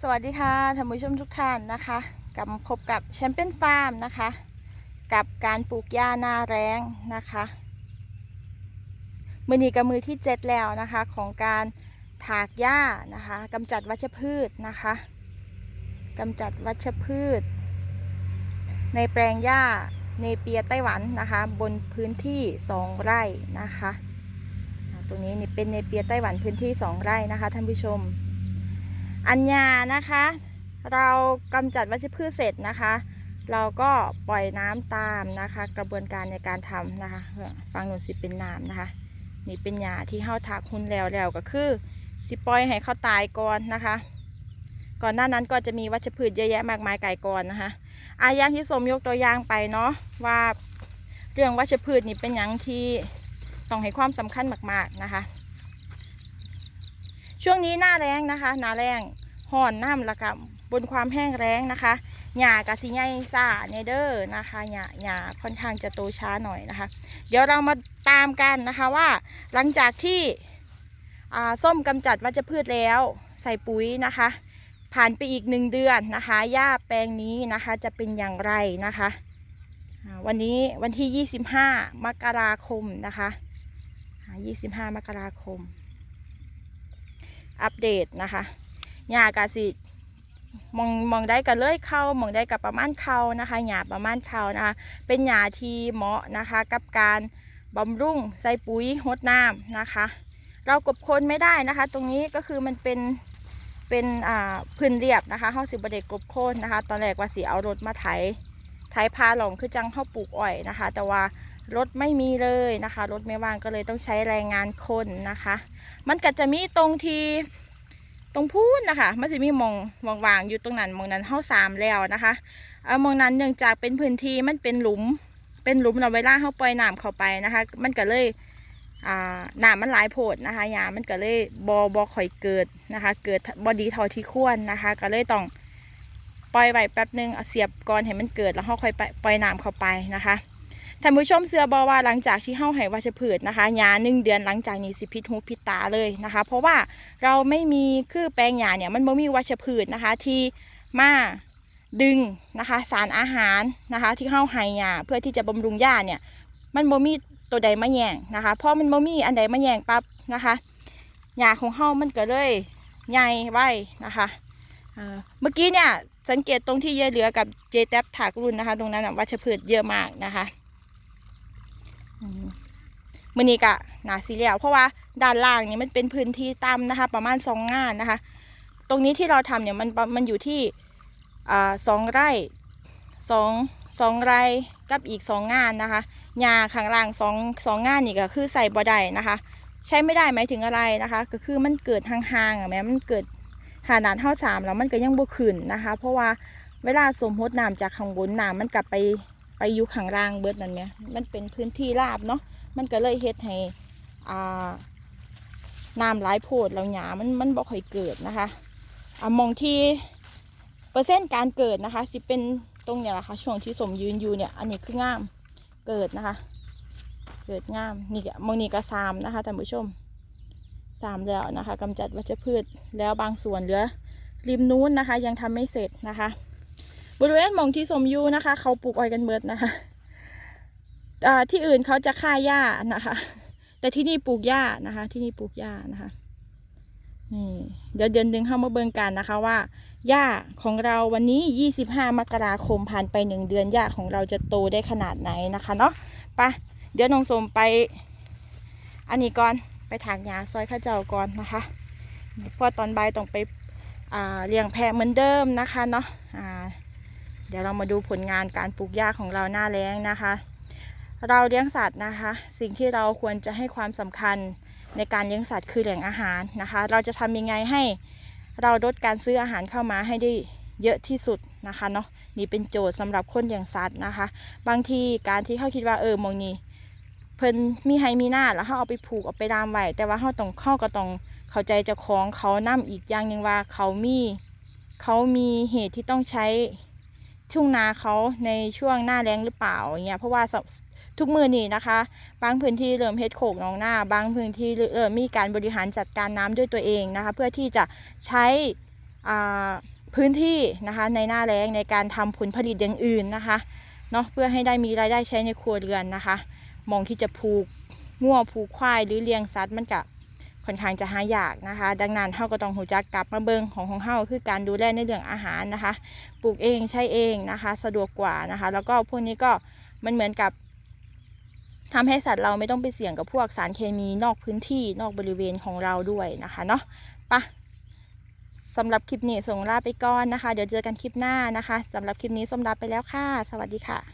สวัสดีค่ะท่านผู้ชมทุกท่านนะคะกลับมาพบกับแชมเปี้ยนฟาร์มนะคะ กับการปลูกหญ้าหน้าแรงนะคะมือนี้กับมือที่เจ็ดแล้วนะคะ ของการถากหญ้านะคะกำจัดวัชพืชนะคะกำจัดวัชพืช ในแปลงหญ้าเนเปียไต้หวันนะคะ บนพื้นที่ 2 ไร่นะคะตรงนี้นี่เป็นเนเปียไต้หวันพื้นที่ 2 ไร่นะคะท่านผู้ชม อัญญานะคะ เรากำจัดวัชพืชเสร็จนะคะ เราก็ปล่อยน้ำตามนะคะ กระบวนการในการทำนะคะฟังหนูสิเป็นน้ำนะคะ นี่เป็นหญ้าที่เฮาทักหุ้นแล้วแล้วก็คือสิปล่อยให้เขาตายก่อนนะคะ ก่อนหน้านั้นก็จะมีวัชพืชเยอะแยะมากมายไก่ก่อนนะคะอาย่างที่สมยกตัวอย่างไปเนาะว่าเรื่องวัชพืชนี่เป็นอย่างที่ต้องให้ความสำคัญมาก ๆนะคะ ช่วงนี้หน้าแรงนะคะ หน้าแรงห่อนน้ำละกับบนความแห้งแรงนะคะหญ้ากะสิใหญ่ซ่าเนเดอร์นะคะหญ้าหญ้าค่อนข้างจะโตช้าหน่อยนะคะ เดี๋ยวเรามาตามกันนะคะว่า หลังจากที่อ่าส้มกำจัดวัชพืชแล้ว ใส่ปุ๋ยนะคะ ผ่านไปอีกหนึ่งเดือนนะคะหญ้าแปลงนี้นะคะจะเป็นอย่างไรนะคะ วันนี้วันที่ 25 มกราคมนะคะอ่า25 มกราคม อัปเดตนะคะหญ้ากาสิมองมองได้กันเลยเข้ามองได้กับประมาณเข้านะคะหญ้าประมาณเข้านะคะ เป็นหญ้าที่เหมาะนะคะกับการบำรุงใส่ปุ๋ยหดน้ำนะคะ เรากบคนไม่ได้นะคะ ตรงนี้ก็คือมันเป็นเป็นอ่าพื้นเรียบนะคะเฮาสิบเด็กกบโคนนะคะ ตอนแรกว่าสิเอารถมาไถไถพาหลงคือจังเฮาปลูกอ้อยนะคะ แต่ว่า รถไม่มีเลยนะคะ รถไม่ว่างก็เลยต้องใช้แรงงานคนนะคะ มันก็จะมีตรงที่ตรงพูนนะคะ มันจะมีมองวางวางๆอยู่ตรงนั้นมองนั้นเฮาสามแล้วนะคะเอามองนั้นเนื่องจากเป็นพื้นที่มันเป็นหลุม เป็นหลุมเราเวลาเฮาปล่อยน้ำเข้าไปนะคะ มันก็เลยอ่าน้ำมันหลายโพดนะคะยามันก็เลยบอบอข่อยเกิดนะคะ เกิดบอดีทอที่ควรนะคะ ก็เลยต้องปล่อยไว้แป๊บหนึงเอาเสียบก่อนให้มันเกิดแล้วเฮาค่อยปล่อยน้ำเข้าไปนะคะ ท่านผู้ชมเสือบอว่าหลังจากที่เฮาให้วัชพืชนะคะยาหนึ่งเดือนหลังจากนี้สิพิษหูพิษตาเลยนะคะ เพราะว่าเราไม่มีคือแปลงหญ้าเนี่ยมันบ่มีวัชพืชนะคะ ที่มาดึงนะคะสารอาหารนะคะ ที่เฮาให้หญ้าเพื่อที่จะบำรุงหญ้าเนี่ย มันบ่มีตัวใดมาแย่งนะคะเพราะมันบ่มีอันใดมาแย่งปั๊บนะคะหญ้าของเฮามันก็เลยใหญ่ไว้นะคะเมื่อกี้เนี่ยสังเกตตรงที่เยเหลือกับเจแท็บถากรุ่นนะคะ ตรงนั้นวัชพืชเยอะมากนะคะ มมือนี้กะหนาสีเหลียวเพราะว่าด้านล่างนี่มันเป็นพื้นที่ต่ำนะคะ ประมาณสองงานนะคะ ตรงนี้ที่เราทำเนี่ยมันมันอยู่ที่สองไร่สองสองไร่กับอีกสองงานนะคะยาข้างล่างสองสองงานนี่ก็คือใส่บ่ได้นะคะ ใช้ไม่ได้ไหมถึงอะไรนะคะ ก็คือมันเกิดห่างๆอะแม้มันเกิดขนาดเท่าสามแล้วมันก็ยังบ่ขึ้นนะคะ เพราะว่าเวลาสมมติน้ำจากข้างบนน้ำมันกลับไป อยู่ข้างล่างเบิดนั่นไหมมันเป็นพื้นที่ราบเนาะมันก็เลยเฮ็ดให้อ่าน้ำไหลายโพดแล้วหยามันมันบ่ค่อยเกิดนะคะอ่ามองที่เปอร์เซ็นต์การเกิดนะคะสิเป็นตรงเนี้ยแหละค่ะช่วงที่สมยืนอยู่เนี่ยอันนี้คืองามเกิดนะคะ เกิดงามนี่มองนี่ก็สามนะคะท่านผู้ชมสามแล้วนะคะกำจัดวัชพืชแล้วบางส่วนเหลือริมนู้นนะคะ ยังทำไม่เสร็จนะคะ บริเวณมองที่สมยูนะคะ เขาปลูกอ้อยกันเบิดนะคะที่อื่นเขาจะฆ่าหญ้านะคะ แต่ที่นี่ปลูกหญ้านะคะ ที่นี่ปลูกหญ้านะคะนี่เดี๋ยวเดือนหนึ่งเข้ามาเบิ่งกันนะคะว่าหญ้าของเราวันนี้ 25 มกราคมผ่านไปหนึ่งเดือนหญ้าของเราจะโตได้ขนาดไหนนะคะเนาะไปเดี๋ยวน้องสมไป อันนี้ก่อนไปถางหญ้าซอยข้าเจ้าก่อนนะคะพราะตอนบ่ายต้องไปเลี้ยงแพะเหมือนเดิมนะคะเนาะ เดี๋ยวเรามาดูผลงานการปลูกหญ้าของเราหน้าแล้งนะคะ เราเลี้ยงสัตว์นะคะ สิ่งที่เราควรจะให้ความสำคัญในการเลี้ยงสัตว์คือแหล่งอาหารนะคะ เราจะทำยังไงให้เราลดการซื้ออาหารเข้ามาให้ได้เยอะที่สุดนะคะเนาะนี่เป็นโจทย์สำหรับคนเลี้ยงสัตว์นะคะ บางทีการที่เขาคิดว่าเออมองนี้เพิ่นมีไฮมีหน้าแล้วเขาเอาไปผูกเอาไปดามไว้แต่ว่าเขาต้องเข้าก็ต้องเข้าใจเจ้าของเขานํอีกอย่างหนึ่งว่าเขามีเขามีเหตุที่ต้องใช้ ทุ่งนาเขาในช่วงหน้าแล้งหรือเปล่าอย่างเงี้ยเพราะว่าทุกมือนี่นะคะ บางพื้นที่เริ่มเฮ็ดโขกหนองหน้า บางพื้นที่เริ่มมีการบริหารจัดการน้ำด้วยตัวเองนะคะ เพื่อที่จะใช้อ่าพื้นที่นะคะในหน้าแล้งในการทำผลผลิตอย่างอื่นนะคะเนาะเพื่อให้ได้มีรายได้ใช้ในครัวเรือนนะคะ มองที่จะผูกงัวผูกควายหรือเลี้ยงสัตว์มันก็ ค่อนข้างจะหายากนะคะ ดังนั้นเฮาก็ต้องหูจักกลับมาเบิงของของเฮาคือการดูแลในเรื่องอาหารนะคะ ปลูกเองใช้เองนะคะ สะดวกกว่านะคะ แล้วก็พวกนี้ก็มันเหมือนกับทำให้สัตว์เราไม่ต้องไปเสี่ยงกับพวกสารเคมีนอกพื้นที่นอกบริเวณของเราด้วยนะคะเนาะปะสำหรับคลิปนี้ส่งลาไปก่อนนะคะ เดี๋ยวเจอกันคลิปหน้านะคะสำหรับคลิปนี้ส้มลาไปแล้วค่ะ สวัสดีค่ะ